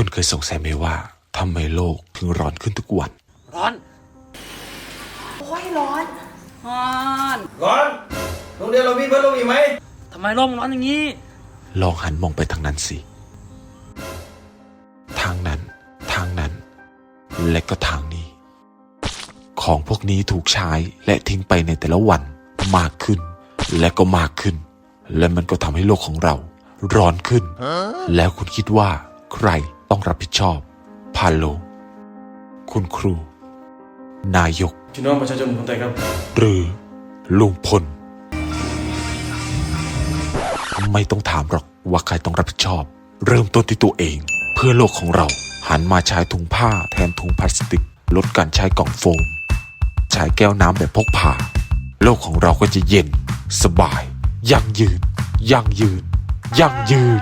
คุณเคยสงสัยไหมว่าทำไมโลกถึงร้อนขึ้นทุกวัน ร้อน โอ้ยร้อนร้อนก่อนโรงเรียนเรามีพัดลมอีกไหมทำไมโลกมันร้อนอย่างนี้ ลองหันมองไปทางนั้นสิ ทางนั้น ทางนั้น และก็ทางนี้ ของพวกนี้ถูกใช้และทิ้งไปในแต่ละวันมากขึ้น และก็มากขึ้น และมันก็ทำให้โลกของเรา ร้อนขึ้น แล้วคุณคิดว่าใคร ต้องรับผิดชอบ พาโล คุณครู นายกพี่น้องประชาชนคนไทยครับ หรือลุงพล ไม่ต้องถามหรอกว่าใครต้องรับผิดชอบ เริ่มต้นที่ตัวเอง เพื่อโลกของเราหันมาใช้ถุงผ้าแทนถุงพลาสติก ลดการใช้กล่องโฟม ใช้แก้วน้ำแบบพกพา โลกของเราก็จะเย็น สบาย ยั่งยืน ยั่งยืน ยั่งยืน